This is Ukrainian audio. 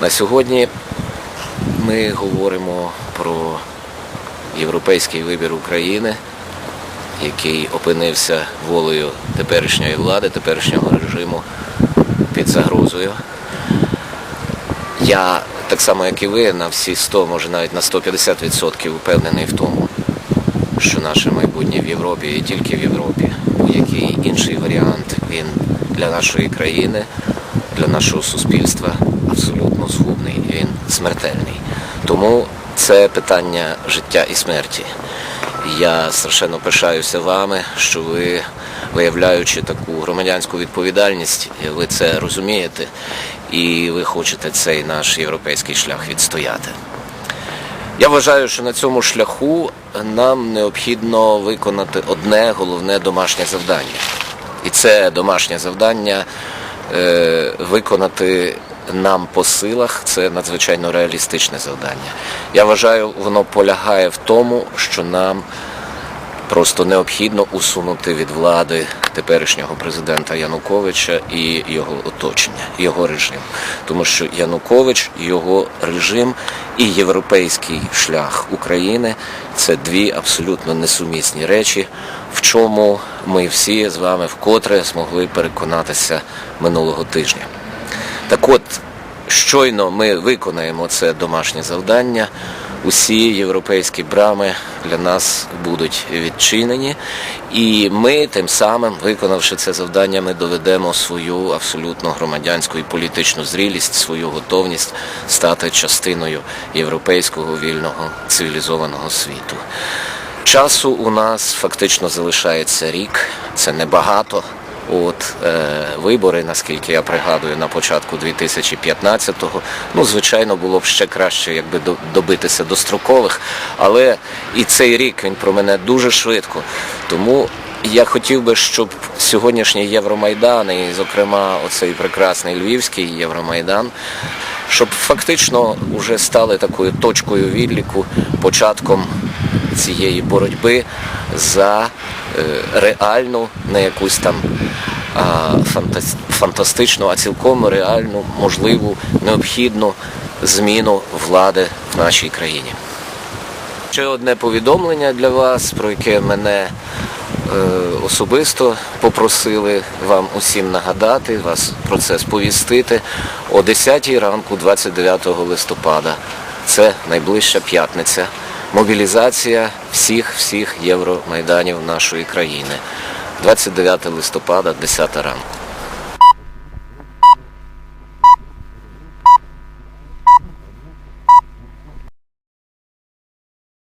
На сьогодні ми говоримо про європейський вибір України, який опинився волею теперішньої влади, теперішнього режиму під загрозою. Я так само, як і ви, на всі 100, може навіть на 150% впевнений в тому, що наше майбутнє в Європі і тільки в Європі. Будь-який інший варіант він для нашої країни, для нашого суспільства абсолютно згубний, він смертельний. Тому це питання життя і смерті. Я страшенно пишаюся вами, що ви, виявляючи таку громадянську відповідальність, ви це розумієте і ви хочете цей наш європейський шлях відстояти. Я вважаю, що на цьому шляху нам необхідно виконати одне головне домашнє завдання. І це домашнє завдання виконати нам по силах, це надзвичайно реалістичне завдання. Я вважаю, воно полягає в тому, що нам просто необхідно усунути від влади теперішнього президента Януковича і його оточення, його режим. Тому що Янукович, його режим і європейський шлях України це дві абсолютно несумісні речі, в чому ми всі з вами вкотре змогли переконатися минулого тижня. Так от, щойно ми виконаємо це домашнє завдання, усі європейські брами для нас будуть відчинені, і ми тим самим, виконавши це завдання, ми доведемо свою абсолютно громадянську і політичну зрілість, свою готовність стати частиною європейського вільного цивілізованого світу. Часу у нас фактично залишається рік, це небагато. От е, вибори, наскільки я пригадую, на початку 2015-го. Ну, звичайно, було б ще краще, якби добитися дострокових, але і цей рік він промене дуже швидко. Тому я хотів би, щоб сьогоднішній Євромайдан, і, зокрема, оцей прекрасний Львівський Євромайдан, щоб фактично вже стали такою точкою відліку, початком цієї боротьби за реальну, не якусь там фантастичну, а цілком реальну, можливу, необхідну зміну влади в нашій країні. Ще одне повідомлення для вас, про яке мене е, особисто попросили вам усім нагадати, вас про це сповістити о 10 ранку 29 листопада. Це найближча п'ятниця. Мобілізація всіх всіх євромайданів нашої країни. 29 листопада, 10 ранку.